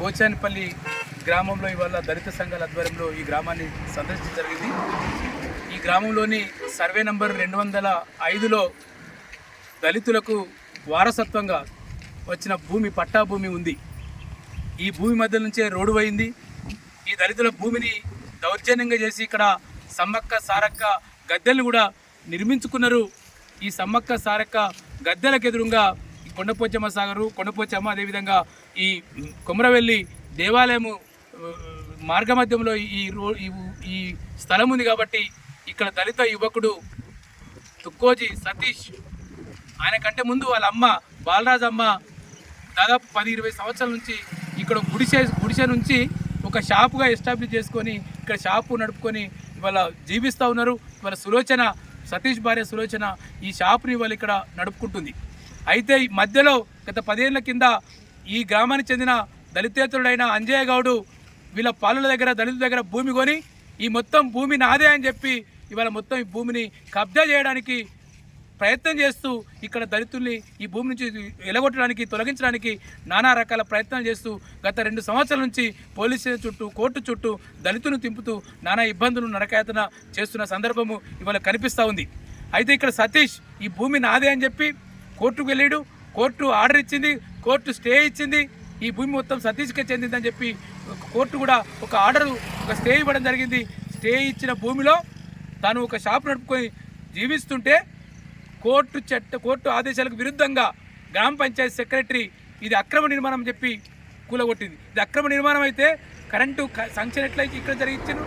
పోచానిపల్లి గ్రామంలో ఇవాళ దళిత సంఘాల ఆధ్వర్యంలో ఈ గ్రామాన్ని సందర్శించడం జరిగింది. ఈ గ్రామంలోని సర్వే నంబర్ రెండు వందల ఐదులో దళితులకు వారసత్వంగా వచ్చిన భూమి పట్టా భూమి ఉంది. ఈ భూమి మధ్య నుంచే రోడ్డు పోయింది. ఈ దళితుల భూమిని దౌర్జన్యంగా చేసి ఇక్కడ సమ్మక్క సారక్క గద్దెలు కూడా నిర్మించుకున్నారు. ఈ సమ్మక్క సారక్క గద్దెలకు ఎదురుగా కొండపోచమ్మ సాగరు కొండపోచమ్మ అదేవిధంగా ఈ కొమరవెల్లి దేవాలయము మార్గ మధ్యంలో ఈ రో ఈ- ఈ స్థలం ఉంది కాబట్టి ఇక్కడ దళిత యువకుడు తుక్కోజీ సతీష్ ఆయన కంటే ముందు వాళ్ళ అమ్మ బాలరాజ్ అమ్మ దాదాపు పది ఇరవై సంవత్సరాల నుంచి ఇక్కడ గుడిసె గుడిసె నుంచి ఒక షాపుగా ఎస్టాబ్లిష్ చేసుకొని ఇక్కడ షాపు నడుపుకొని ఇవాళ జీవిస్తూ ఉన్నారు. ఇవాళ సులోచన సతీష్ భార్య సులోచన ఈ షాపుని ఇవాళ ఇక్కడ నడుపుకుంటుంది. అయితే ఈ మధ్యలో గత పదేళ్ళ కింద ఈ గ్రామానికి చెందిన దళితేతరుడైన అంజయ్య గౌడు వీళ్ళ పాలన దగ్గర దళితుల దగ్గర భూమి కొని ఈ మొత్తం భూమి నాదే అని చెప్పి ఇవాళ మొత్తం ఈ భూమిని కబ్జా చేయడానికి ప్రయత్నం చేస్తూ ఇక్కడ దళితుల్ని ఈ భూమి నుంచి ఎలగొట్టడానికి తొలగించడానికి నానా రకాల ప్రయత్నాలు చేస్తూ గత రెండు సంవత్సరాల నుంచి పోలీస్ స్టేషన్ చుట్టూ కోర్టు చుట్టూ దళితులను తింపుతూ నానా ఇబ్బందులు నరకాయతన చేస్తున్న సందర్భము ఇవాళ కనిపిస్తూ ఉంది. అయితే ఇక్కడ సతీష్ ఈ భూమి నాదే అని చెప్పి కోర్టుకు వెళ్ళాడు. కోర్టు ఆర్డర్ ఇచ్చింది. కోర్టు స్టే ఇచ్చింది ఈ భూమి మొత్తం సతీష్కే చెందిందని చెప్పి కోర్టు కూడా ఒక ఆర్డర్ ఒక స్టే ఇవ్వడం జరిగింది. స్టే ఇచ్చిన భూమిలో తాను ఒక షాప్ నడుపుకొని జీవిస్తుంటే కోర్టు చట్ట కోర్టు ఆదేశాలకు విరుద్ధంగా గ్రామ పంచాయతీ సెక్రటరీ ఇది అక్రమ నిర్మాణం చెప్పి కూలగొట్టింది. ఇది అక్రమ నిర్మాణం అయితే కరెంటు శాంక్షన్ ఎట్లయితే ఇక్కడ జరిగించారు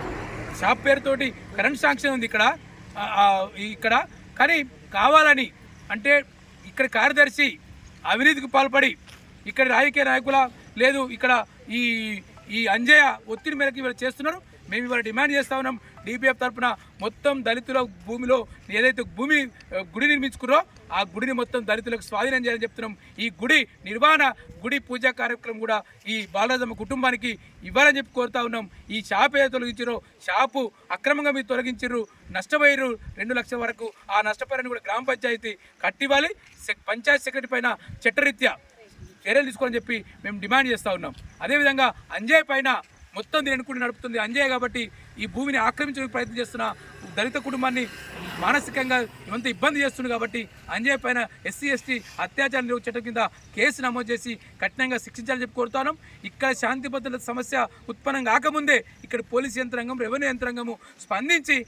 షాప్ పేరుతోటి కరెంట్ శాంక్షన్ ఉంది ఇక్కడ ఇక్కడ. కానీ కావాలని అంటే ఇక్కడ కార్యదర్శి అవినీతికి పాల్పడి ఇక్కడ రాజకీయ నాయకుల లేదు ఇక్కడ ఈ ఈ అంజయ్య ఒత్తిడి మేరకు ఇవాళ చేస్తున్నారు. మేము ఇవాళ డిమాండ్ చేస్తా ఉన్నాం. డిపిఎఫ్ తరఫున మొత్తం దళితుల భూమిలో ఏదైతే భూమి గుడి నిర్మించుకున్నారో ఆ గుడిని మొత్తం దళితులకు స్వాధీనం చేయాలని చెప్తున్నాం. ఈ గుడి నిర్వహణ గుడి పూజా కార్యక్రమం కూడా ఈ బాలరాజమ్మ కుటుంబానికి ఇవ్వాలని చెప్పి కోరుతా ఉన్నాం. ఈ షాప్ ఏదో తొలగించారో షాపు అక్రమంగా మీరు తొలగించారు నష్టపోయారు రెండు లక్షల వరకు. ఆ నష్టపోయారని కూడా గ్రామ పంచాయతీ కట్టివ్వాలి. పంచాయత్ సెక్రటరీ పైన చట్టరీత్యా చర్యలు తీసుకోవాలని చెప్పి మేము డిమాండ్ చేస్తూ ఉన్నాం. అదేవిధంగా అంజయ్ పైన మొత్తం దీని నడుపుతుంది అంజయ్ కాబట్టి ఈ భూమిని ఆక్రమించడానికి ప్రయత్నం చేస్తున్న దళిత కుటుంబాన్ని మానసికంగా ఎంత ఇబ్బంది చేస్తుంది కాబట్టి అంజయ్ పైన ఎస్సీ ఎస్టీ అత్యాచార నిరోధక చట్టం కింద కేసు నమోదు చేసి కఠినంగా శిక్షించాలని చెప్పి కోరుతాను ఇక్కడ శాంతి భద్రత సమస్య ఉత్పన్నం కాకముందే ఇక్కడ పోలీస్ యంత్రాంగం రెవెన్యూ యంత్రాంగము స్పందించి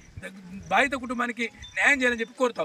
బాధిత కుటుంబానికి న్యాయం చేయాలని చెప్పి కోరుతా